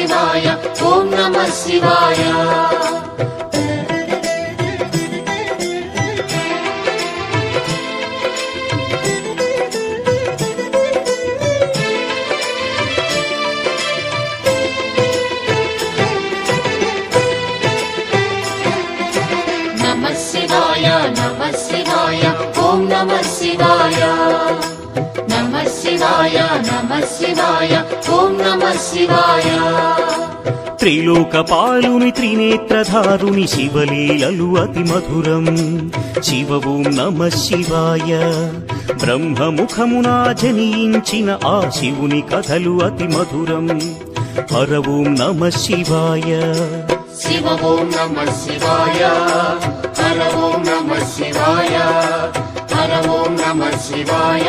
శివాయ. ఓం నమ శివాయ. నమ శివాయ నమ శివాయ ఓం నమ శివాయ. త్రిలోకపాలుని త్రినేత్రధారుని శివలీలలు అతి మధురం. శివ ఓం నమ శివాయ. బ్రహ్మముఖమునా జనించిన ఆ శివుని కథలు అతి మధురం. హర ఓం నమ శివాయ. శివ ఓం నమ శివాయ హర ఓం నమ శివాయ హర ఓం నమ శివాయ. శివ ఓం నమ శివాయ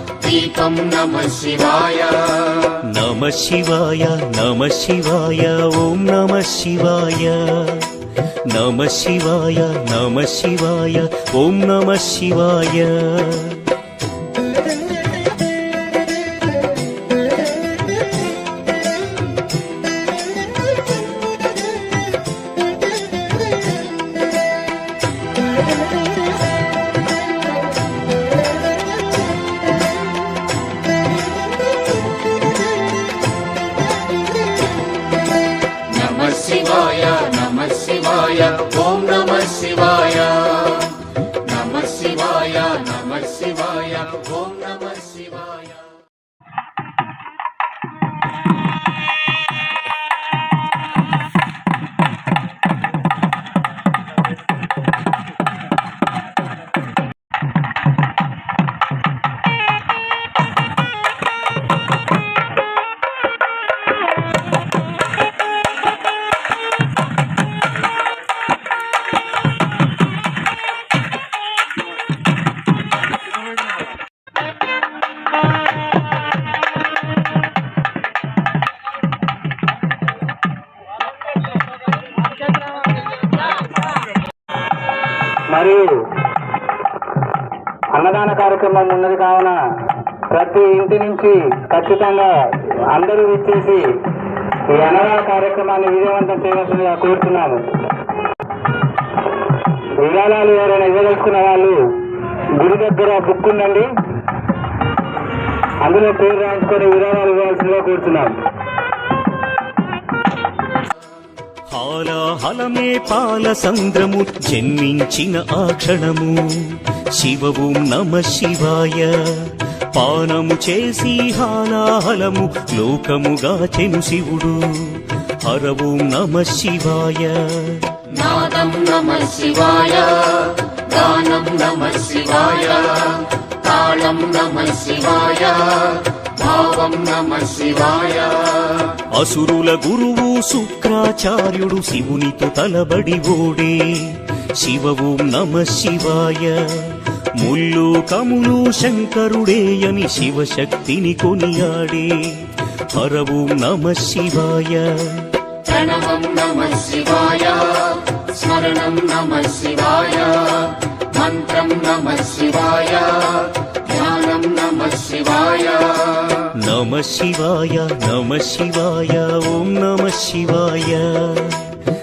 దీపం నమ శివాయ. నమ శివాయ నమ శివాయ ఓం నమ శివాయ. నమ శివాయ నమ శివాయ ఓం నమ శివాయ. నమ కార్యక్రమం ఉన్నది కావున ప్రతి ఇంటి నుంచి ఖచ్చితంగా అందరూ ఇచ్చేసి ఈ అన్నదాన కార్యక్రమాన్ని విజయవంతం చేయవలసిందిగా కోరుతున్నాము. విరాళాలు ఎవరైనా ఇవ్వదలుచుకున్న వాళ్ళు గుడి దగ్గర బుక్ ఉందండి. అందులో పేరు రాయించుకొని విరాళాలు ఇవ్వాల్సిందిగా కోరుతున్నాము. హాలాహలమే పాల సంద్రము జన్మించిన ఆ క్షణము. శివవు నమ శివాయ. పానము చేసి హాలాహలము లోకముగా చెను శివుడు. హరవు నమ శివాయ. నాదం నమ శివాయ గానం నమ శివాయ తాళం నమ శివాయ భావం నమ శివాయ. అసురుల గురువు శుక్రాచార్యుడు శివునితో తలబడి ఓడే. శివవు నమ శివాయ. ముల్లు కములు శంకరుడేయని శివశక్తిని కొనియాడే. హరవు నమ శివాయ. ప్రణవం నమ శివాయ. స్మరణం నమ శివాయ. మంత్రం నమ శివాయ. ధ్యానం నమ శివాయ. నమ శివాయ నమ శివాయ ఓం నమ శివాయ.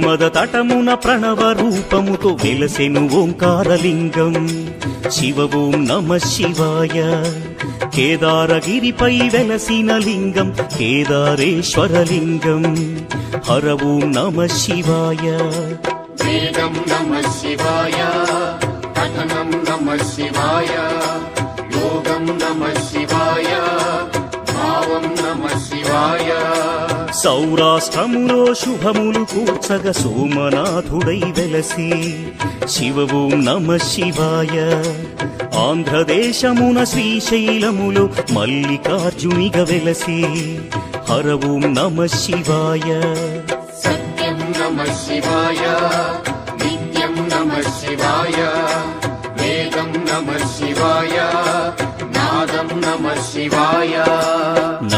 నర్మద తటమున ప్రణవ రూపముతో వెలసెను ఓంకారలింగం. శివ ఓం నమ శివాయ. కేదారగిరిపై వెలసిన లింగం కేదారేశ్వరలింగం. హర ఓం నమ శివాయ. వేదం నమ శివాయ పఠనం నమ శివాయ యోగం నమ శివాయ భావం నమ శివాయ. సౌరాష్ట్రములో శుభములు కూర్చగ సోమనాథుడై వెలసి. శివవు నమ శివాయ. ఆంధ్రదేశమున శ్రీశైలములో మల్లికార్జునిగ వెలసి. హరవు నమ శివాయ. సత్యం నమ శివాయ. నిత్యం నమ శివాయ. వేదం నమ శివాయ. నాదం నమ శివాయ.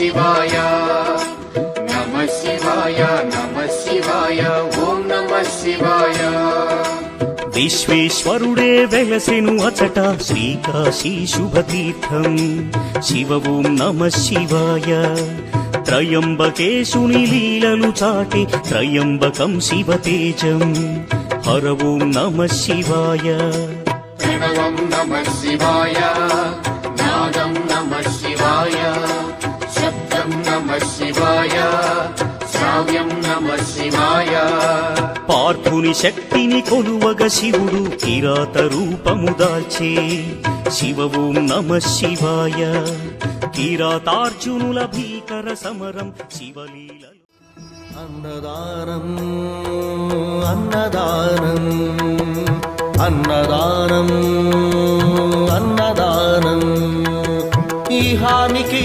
శివాయ. నమ శివాయ నమ శివాయ ఓం నమ శివాయ. విశ్వేశ్వరుడే వెలసెను అచట శ్రీకాశీ శుభతీర్థం. శివ ఓం నమ శివాయ. త్రయంబకేశుని లీలలు చాటి త్రయంబకం శివతేజం. హర ఓం నమ శివాయ. ప్రణవం నమ శివాయ. నాదం నమ శివాయ. శివాయ శ్రావ్యం నమ శివాయ పార్థుని శక్తిని కొలువగ శివుడు కిరాత రూపము దాల్చే శివ ఓం నమ శివాయ కిరాతార్జునుల భీకర సమరం శివలీలలు అన్నదానం అన్నదానం అన్నదానం అన్నదానం ఈహానికి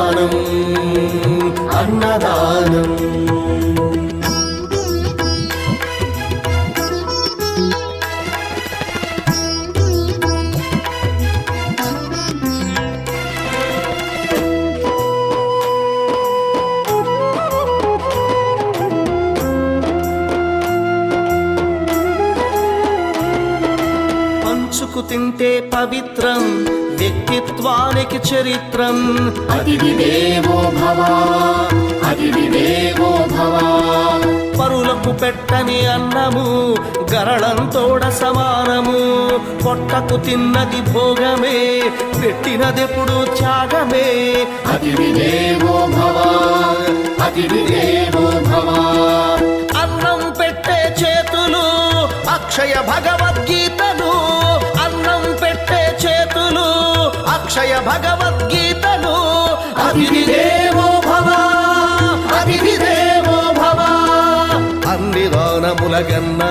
పంచుకు తింటే పవిత్రం వ్యక్తిత్వానికి చరిత్రం. అతిథి దేవో భవ అతిథి దేవో భవ. పరులకు పెట్టని అన్నము గరళంతోడ సమానము. పొట్టకు తిన్నది భోగమే పెట్టినదెప్పుడు త్యాగమే. అతిథి దేవో భవ అతిథి దేవో భవ. అన్నం పెట్టే చేతులు అక్షయ భగవద్గీతలు అక్షయ భగవద్గీతను అతిథి భవ అతిథి భవ. అన్ని దానములగన్నా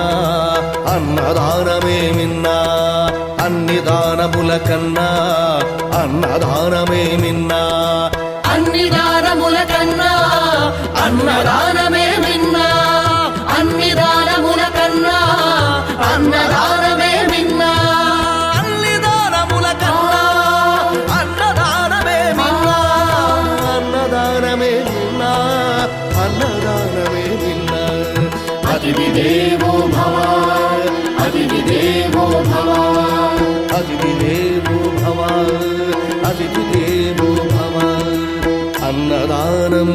అన్నదానమేమిన్నా అన్ని దానముల కన్నా అన్నదానమే అన్ని దానముల కన్నా అన్నదానమే അന്നദാനം